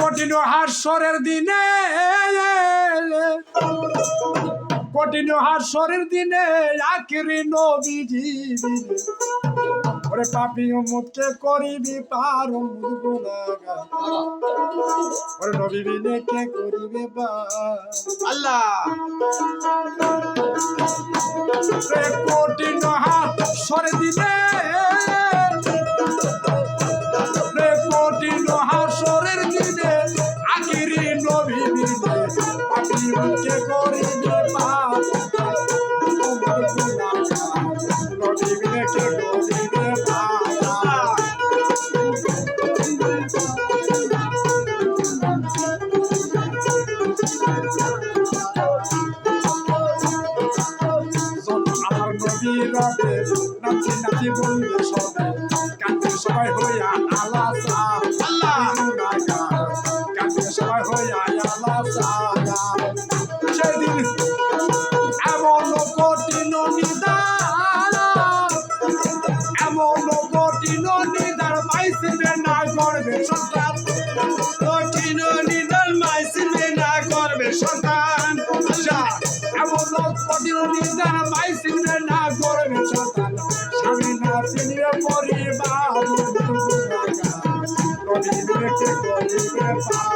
কঠিন হাস্যরের দিনে কঠিন হাস্যরের দিনে আখিরি নবীজি ওরে পাপি মুখকে করিবি পার ওরে নবী বিনে কে করিবে বা আল্লাহ সবাই হইয়া আলা সার আল্লাহ। কাঁদবে সবাই হইয়া আলা সার সেদিন এমন কঠিন নিদান এমন কঠিন নিদান পাইছিবে না করবে সন্তান। কঠিন নিদান মাইসিবে না করবে সন্তান। আচ্ছা এমন কঠিন নিদান পার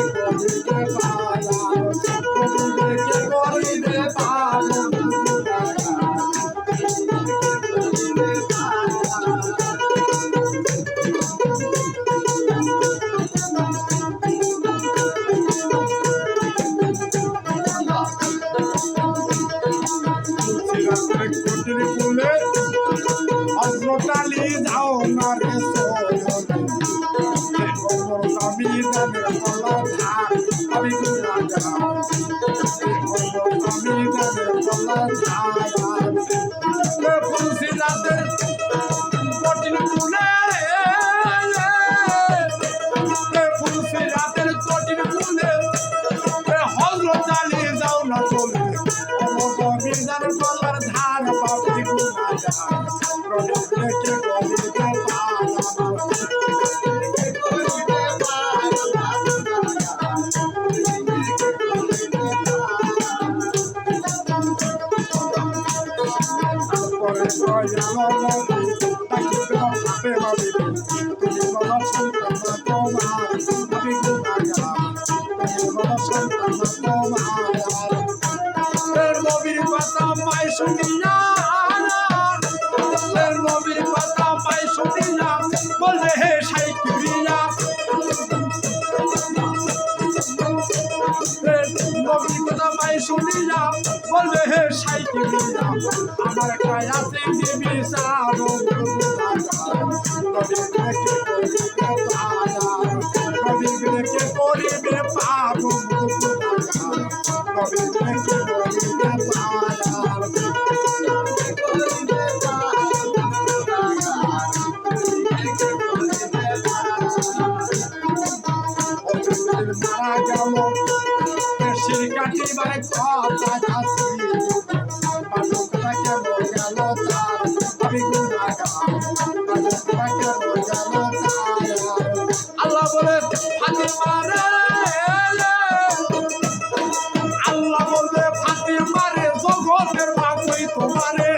Bye. তারপরে দয়াল নবী তাকে তোমার হাতে নবী তুমি বাবা সন্তান না তোমার আমি গুনাহগার তুমি বাবা সন্তান না তোমার নবীর কথা মাই শুনিয়া আমার একটা আছে দিবি সারো নবী কে করিবে পাবো নবী কে করিবে পালা মারা গেল বেশির কাটিবার কথা বলে ফাতে মারে। আল্লাহ বলে ফাতে মারে, জগতের বাবুই তোমারে।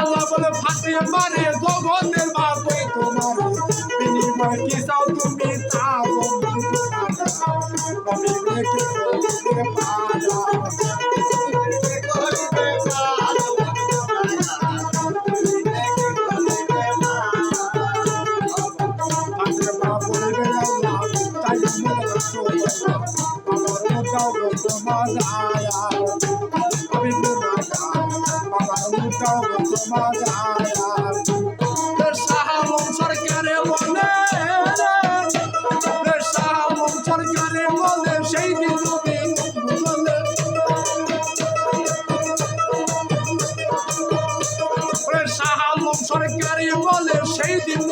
আল্লাহ বলে কি তুমি? তা সরকারে বলে সেই দিন